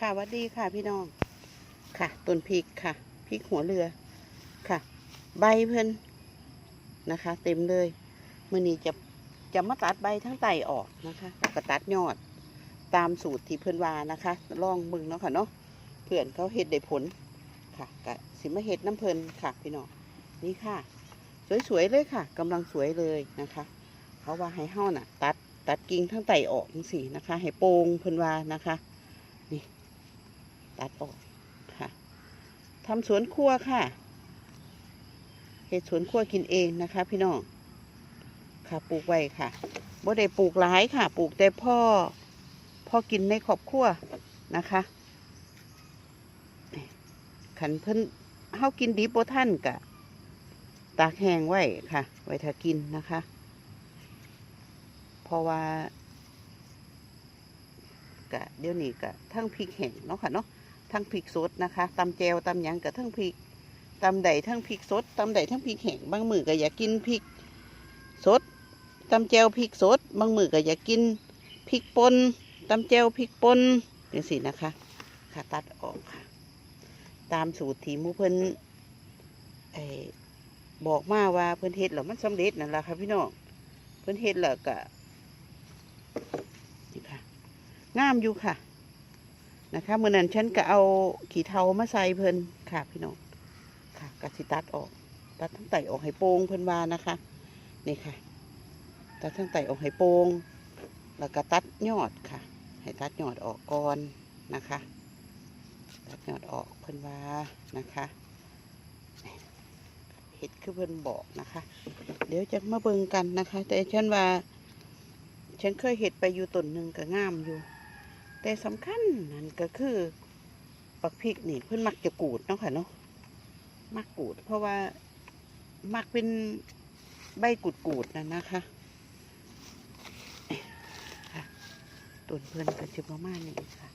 ค่ะวัสดีค่ะพี่น้อง ค่ะต้นพริกค่ะพริกหัวเรือค่ะ ใบเพิ่นนะคะ เต็มเลยมื่อนี้จะจะมาตัดใบทั้งไตออกนะคะแล้วก็ตัดยอดตามสูตรที่เพิ่นวานะคะลองมึงเนาะค่ะเนาะเพื่อนเขาเฮ็ดได้ผลค่ะกะสิมาเฮ็ดน้ำเพิ่นค่ะพี่น้องนี่ค่ะ สวยๆเลยค่ะกำลังสวยเลยนะคะเขาว่าให้เฮาน่ะ ตัดตัดกิ่งทั้งไตออกจังซี่นะคะ ให้โป่งเพิ่นวานะคะ ตัดออกค่ะทำสวนครัวค่ะเฮ็ดสวนครัวกินเองนะคะ พี่น้องค่ะปลูกไว้ค่ะบ่ได้ปลูกหลายค่ะ ปลูกแต่พ่อพ่อกินในครอบครัวนะคะขันเพิ่นเฮากินดีโปท่านกะ ตากแห้งไว้ค่ะ ไว้ถ้ากินนะคะ เพราะว่ากะเดี๋ยวนี้กะทั้งพริกแห้งเนาะค่ะเนาะ ทั้งพริกสดนะคะตำแจวตำหยังกะทั้งพริกตำใดทั้งพริกสดตำใดทั้งพริกแห้งบางมือก็อย่ากินพริกสดตำแจวพริกสดบางมือก็อย่ากินพริกป่นตำแจวพริกป่นจังสินะคะค่ะตัดออกค่ะ ตามสูตรที่มูเพิ่นไอบอกมาว่าเพิ่นเฮ็ดแล้วมันสำเร็จนั่นแหละค่ะพี่น้องเพิ่นเฮ็ดแล้วก็นี่ค่ะงามอยู่ค่ะ นะคะเมื่อนั้นฉันก็เอาขี้เทามาใส่เพิ่นค่ะพี่น้องค่ะกสิตัดออก ตัดทั้งไตออกให้โป่งเพิ่นว่านะคะนี่ค่ะ ตัดทั้งไตออกให้โป่งแล้วก็ตัดยอดค่ะ ให้ตัดยอดออกก่อนนะคะ ตัดยอดออกเพิ่นว่านะคะเห็ดคือเพิ่นบอกนะคะ เดี๋ยวจะมาเบิ่งกันนะคะ แต่ฉันว่า ฉันเคยเห็ดไปอยู่ต้นหนึ่งก็งามอยู่ แต่สำคัญนั่นก็คือปักพริกนี่เพื่อนมักจะกูดเนาะค่ะเนาะมักกูด เพราะว่ามักเป็นใบกูดกูดนั่นนะคะค่ะต้นเพื่อนก็จะประมาณนี้ค่ะ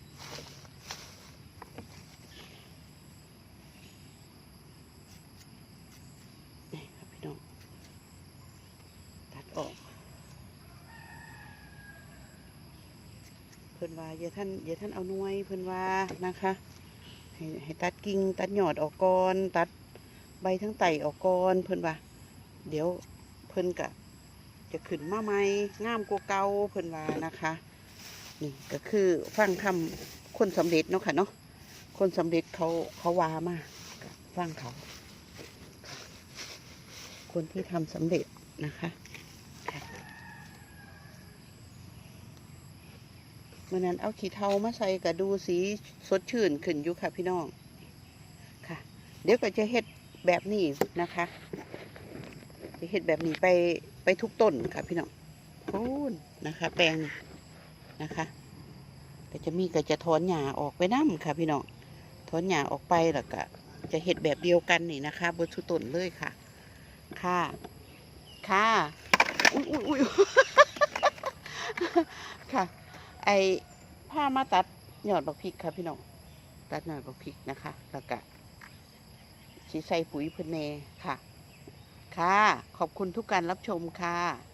นี่ครับพี่น้อง ตัดออก เพิ่นว่าอย่าท่านอย่าท่านเอาหน่วยเพิ่นว่านะคะให้ให้ตัดกิ่งตัดยอดออกก่อนตัดใบทั้งไตออกก่อนเพิ่นว่า เดี๋ยวเพิ่นกะจะขึ้นมาใหม่งามกว่าเก่าเพิ่นว่านะคะนี่ก็คือฟังคำคนสำเร็จเนาะค่ะเนาะคนสำเร็จเขาเขาว่ามากฟังเขา คนที่ทำสำเร็จนะคะ มื่อนั้นเอาขี้เทามาใส่ก็ดูสีสดชื่นขึ้นอยู่ค่ะพี่น้องค่ะ เดี๋ยวก็จะเฮ็ดแบบนี้นะคะจะเฮ็ดแบบนี้ไปไปทุกต้นค่ะพี่น้องโอ้นนะคะ แปลงนี่นะคะก็จะมีก็จะถอนหญ้าออกไปน้ำค่ะ พี่น้องถอนหญ้าออกไปแล้วก็จะเฮ็ดแบบเดียวกันนี่นะคะบนทุกต้นเลยค่ะ ค่ะ ค่ะ อุ้ยอุ้ยอุ้ยค่ะ ไอผ้ามาตัดหยอดบักพริกค่ะพี่น้องตัดหยอดบักพริกนะคะ แล้วก็สีใส่ปุ๋ยเพื่นเนค่ะ ค่ะ ขอบคุณทุกการรับชมค่ะ